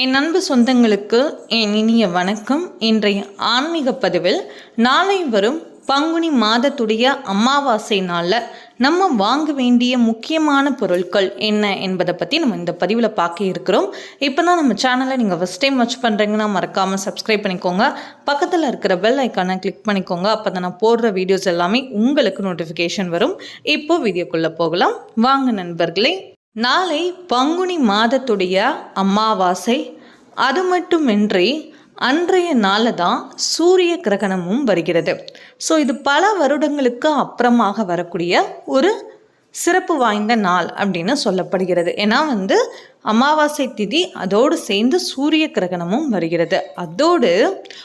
என் அன்பு சொந்தங்களுக்கு என் இனிய வணக்கம். இன்றைய ஆன்மீக பதிவில் நாளை வரும் பங்குனி மாதத்துடைய அமாவாசை நாளில் நம்ம வாங்க வேண்டிய முக்கியமான பொருட்கள் என்ன என்பதை பற்றி நம்ம இந்த பதிவில் பார்க்க இருக்கிறோம். இப்போ தான் நம்ம சேனலை நீங்கள் ஃபஸ்ட் டைம் வாட்ச் பண்ணுறீங்கன்னா மறக்காமல் சப்ஸ்கிரைப் பண்ணிக்கோங்க. பக்கத்தில் இருக்கிற பெல் ஐக்கானை கிளிக் பண்ணிக்கோங்க. அப்போ தான் நான் போடுற வீடியோஸ் எல்லாமே உங்களுக்கு நோட்டிஃபிகேஷன் வரும். இப்போ வீடியோக்குள்ளே போகலாம். வாங்க நண்பர்களே. நாளை பங்குனி மாதத்துடைய அமாவாசை. அது மட்டுமின்றி அன்றைய நாளில் தான் சூரிய கிரகணமும் வருகிறது. ஸோ இது பல வருடங்களுக்கு அப்புறமாக வரக்கூடிய ஒரு சிறப்பு வாய்ந்த நாள் அப்படின்னு சொல்லப்படுகிறது. ஏன்னா வந்து அமாவாசை திதி அதோடு சேர்ந்து சூரிய கிரகணமும் வருகிறது. அதோடு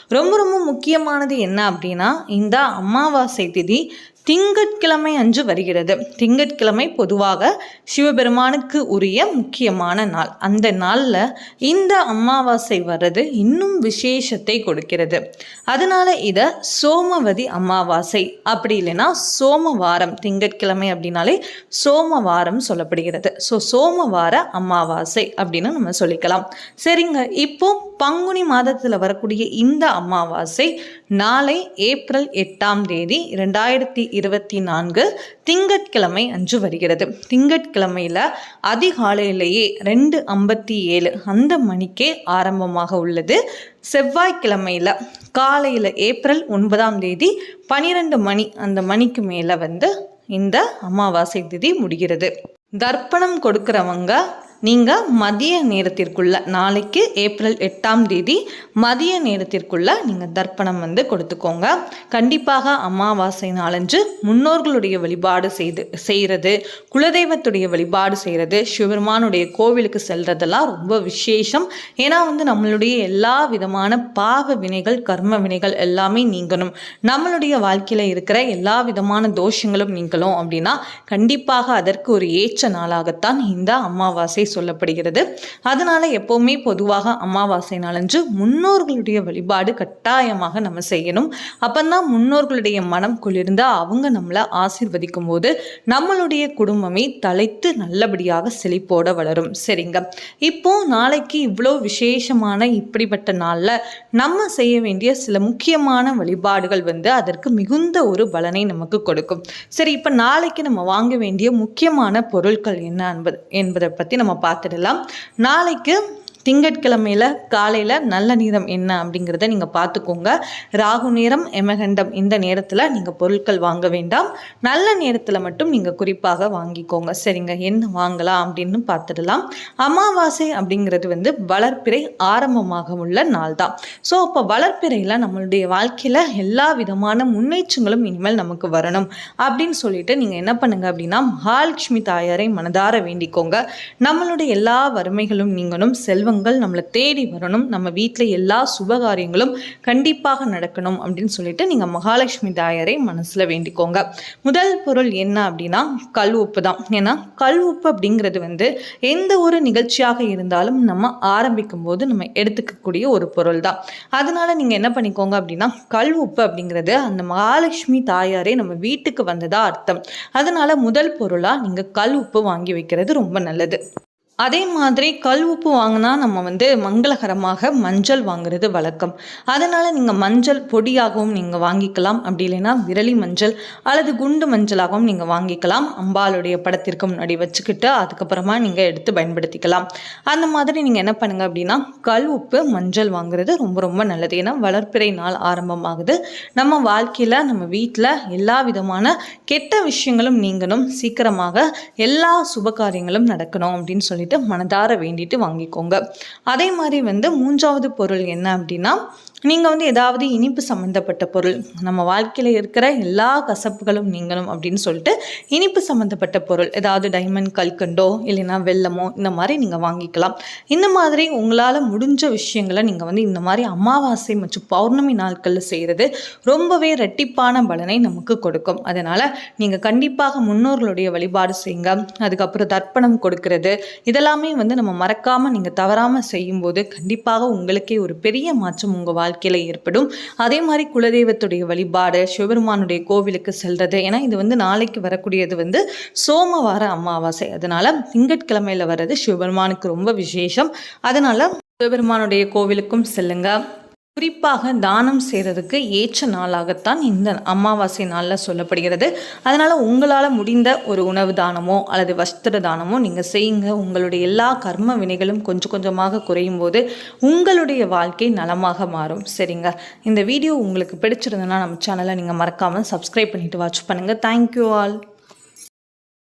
ரொம்ப ரொம்ப முக்கியமானது என்ன அப்படின்னா இந்த அமாவாசை திதி திங்கட்கிழமை அன்று வருகிறது. திங்கட்கிழமை பொதுவாக சிவபெருமானுக்கு உரிய முக்கியமான நாள். அந்த நாளில் இந்த அமாவாசை வர்றது இன்னும் விசேஷத்தை கொடுக்கிறது. அதனால இதை சோமவதி அமாவாசை அப்படி இல்லைன்னா சோமவாரம் திங்கட்கிழமை அப்படின்னாலே சோமவாரம் சொல்லப்படுகிறது. ஸோ சோமவார அமாவாசை. அப்படின்னு நம்ம சொல்லிக்கலாம். சரிங்க இப்போ பங்குனி மாதத்தில் வரக்கூடிய இந்த அமாவாசை நாளை ஏப்ரல் எட்டாம் தேதி ரெண்டாயிரத்தி இருபத்தி நான்கு திங்கட்கிழமை அன்று வருகிறது. திங்கட்கிழமையில் அதிகாலையிலேயே ரெண்டு ஐம்பத்தி ஏழு அந்த மணிக்கே ஆரம்பமாக உள்ளது. செவ்வாய்க்கிழமையில் காலையில் ஏப்ரல் ஒன்பதாம் தேதி பனிரெண்டு மணி அந்த மணிக்கு மேலே வந்து இந்த அமாவாசை திதி முடிகிறது. தர்ப்பணம் கொடுக்குறவங்க நீங்கள் மதிய நேரத்திற்குள்ள நாளைக்கு ஏப்ரல் எட்டாம் தேதி மதிய நேரத்திற்குள்ள நீங்கள் தர்ப்பணம் வந்து கொடுத்துக்கோங்க. கண்டிப்பாக அமாவாசை நாளன்று முன்னோர்களுடைய வழிபாடு செய்து செய்கிறது குலதெய்வத்துடைய வழிபாடு செய்கிறது சிவபெருமானுடைய கோவிலுக்கு செல்றதெல்லாம் ரொம்ப விசேஷம். ஏன்னா வந்து நம்மளுடைய எல்லா விதமான பாவ வினைகள் கர்ம வினைகள் எல்லாமே நீங்கணும். நம்மளுடைய வாழ்க்கையில் இருக்கிற எல்லா விதமான தோஷங்களும் நீங்களும் அப்படின்னா கண்டிப்பாக அதற்கு ஒரு ஏற்ற நாளாகத்தான் இந்த அமாவாசை சொல்லப்படுகிறது. அதனால எப்போவுமே பொதுவாக அமாவாசை நாளன்று முன்னோர்களுடைய வழிபாடு கட்டாயமாக நம்ம செய்யணும். அப்பந்தான் முன்னோர்களுடைய மனம் குளிர்ந்து அவங்க நம்மளை ஆசிர்வதிக்கும் போது நம்மளுடைய குடும்பமே தலைத்து நல்லபடியாக செழிப்போட வளரும். சரிங்க. இப்போ நாளைக்கு இவ்வளோ விசேஷமான இப்படிப்பட்ட நாளில் நம்ம செய்ய வேண்டிய சில முக்கியமான வழிபாடுகள் வந்து அதற்கு மிகுந்த ஒரு பலனை நமக்கு கொடுக்கும். சரி இப்போ நாளைக்கு நம்ம வாங்க வேண்டிய முக்கியமான பொருட்கள் என்ன என்பது என்பதை பற்றி நம்ம பார்த்துடலாம். நாளைக்கு திங்கட்கிழமையில் காலையில் நல்ல நேரம் என்ன அப்படிங்கிறத நீங்கள் பார்த்துக்கோங்க. ராகு நேரம் எமகண்டம் இந்த நேரத்தில் நீங்கள் பொருட்கள் வாங்க வேண்டாம். நல்ல நேரத்தில் மட்டும் நீங்கள் குறிப்பாக வாங்கிக்கோங்க. சரிங்க என்ன வாங்கலாம் அப்படின்னு பார்த்துடலாம். அமாவாசை அப்படிங்கிறது வந்து வளர்ப்பிறை ஆரம்பமாக உள்ள நாள் தான் ஸோ அப்போ வளர்ப்பிறையில் நம்மளுடைய வாழ்க்கையில் எல்லா விதமான முன்னேற்றங்களும் இனிமேல் நமக்கு வரணும் அப்படின்னு சொல்லிட்டு நீங்கள் என்ன பண்ணுங்க அப்படின்னா மகாலட்சுமி தாயாரை மனதார வேண்டிக்கோங்க. நம்மளுடைய எல்லா வறுமைகளும் நீங்களும் செல்வங்க செல்வங்கள் நம்மளை தேடி வரணும். நம்ம வீட்டில் எல்லா சுபகாரியங்களும் கண்டிப்பாக நடக்கணும் அப்படின்னு சொல்லிட்டு நீங்கள் மகாலட்சுமி தாயரை மனசில் வேண்டிக்கோங்க. முதல் பொருள் என்ன அப்படின்னா கல் உப்பு தான். ஏன்னா கல் உப்பு அப்படிங்கிறது வந்து எந்த ஒரு நிகழ்ச்சியாக இருந்தாலும் நம்ம ஆரம்பிக்கும் போது நம்ம எடுத்துக்கக்கூடிய ஒரு பொருள் தான். அதனால நீங்கள் என்ன பண்ணிக்கோங்க அப்படின்னா கல் உப்பு அப்படிங்கிறது அந்த மகாலட்சுமி தாயாரே நம்ம வீட்டுக்கு வந்ததா அர்த்தம். அதனால முதல் பொருளாக நீங்கள் கல் உப்பு வாங்கி வைக்கிறது ரொம்ப நல்லது. அதே மாதிரி கல் உப்பு வாங்கினா நம்ம வந்து மங்களகரமாக மஞ்சள் வாங்குறது வழக்கம். அதனால் நீங்கள் மஞ்சள் பொடியாகவும் நீங்கள் வாங்கிக்கலாம். அப்படி இல்லைன்னா விரலி மஞ்சள் அல்லது குண்டு மஞ்சளாகவும் நீங்கள் வாங்கிக்கலாம். அம்பாளுடைய படத்திற்கு முன்னாடி வச்சுக்கிட்டு அதுக்கப்புறமா நீங்கள் எடுத்து பயன்படுத்திக்கலாம். அந்த மாதிரி நீங்கள் என்ன பண்ணுங்கள் அப்படின்னா கல் உப்பு மஞ்சள் வாங்குறது ரொம்ப ரொம்ப நல்லது. ஏன்னா வளர்ப்பிறை நாள் ஆரம்பமாகுது. நம்ம வாழ்க்கையில் நம்ம வீட்டில் எல்லா விதமான கெட்ட விஷயங்களும் நீங்களும் சீக்கிரமாக எல்லா சுப காரியங்களும் நடக்கணும் அப்படின்னு சொல்லி சொல்லிட்டு மனதார வேண்டிட்டு வாங்கிக்கோங்க. அதே மாதிரி வந்து மூன்றாவது பொருள் என்ன அப்படின்னா நீங்கள் வந்து ஏதாவது இனிப்பு சம்மந்தப்பட்ட பொருள் நம்ம வாழ்க்கையில் இருக்கிற எல்லா கசப்புகளும் நீங்களும் அப்படின்னு சொல்லிட்டு இனிப்பு சம்மந்தப்பட்ட பொருள் ஏதாவது டைமண்ட் கல்கண்டோ இல்லைன்னா வெள்ளமோ இந்த மாதிரி நீங்கள் வாங்கிக்கலாம். இந்த மாதிரி உங்களால் முடிஞ்ச விஷயங்களை நீங்கள் வந்து இந்த மாதிரி அமாவாசை மற்றும் பௌர்ணமி நாட்களில் செய்கிறது ரொம்பவே ரெட்டிப்பான பலனை நமக்கு கொடுக்கும். அதனால் நீங்கள் கண்டிப்பாக முன்னோர்களுடைய வழிபாடு செய்யுங்க. அதுக்கப்புறம் தர்ப்பணம் கொடுக்கறது இதெல்லாமே வந்து நம்ம மறக்காமல் நீங்கள் தவறாமல் செய்யும்போது கண்டிப்பாக உங்களுக்கே ஒரு பெரிய மாற்றம் உங்கள் வாழ்க்கையில் ஏற்படும். அதே மாதிரி குலதெய்வத்துடைய வழிபாடு சிவபெருமானுடைய கோவிலுக்கு செல்கிறது ஏன்னா இது வந்து நாளைக்கு வரக்கூடியது வந்து சோமவார அமாவாசை. அதனால் திங்கட்கிழமையில் வர்றது சிவபெருமானுக்கு ரொம்ப விசேஷம். அதனால் சிவபெருமானுடைய கோவிலுக்கும் செல்லுங்க. குறிப்பாக தானம் செய்கிறதுக்கு ஏற்ற நாளாகத்தான் இந்த அமாவாசை நாளில் சொல்லப்படுகிறது. அதனால் உங்களால் முடிந்த ஒரு உணவு தானமோ அல்லது வஸ்திர தானமோ நீங்கள் செய்யுங்க. உங்களுடைய எல்லா கர்ம வினைகளும் கொஞ்சம் கொஞ்சமாக குறையும் போது உங்களுடைய வாழ்க்கை நலமாக மாறும். சரிங்க? இந்த வீடியோ உங்களுக்கு பிடிச்சிருந்ததுன்னா நம்ம சேனலை நீங்கள் மறக்காமல் சப்ஸ்கிரைப் பண்ணிவிட்டு வாட்ச் பண்ணுங்கள் தேங்க்யூ ஆல்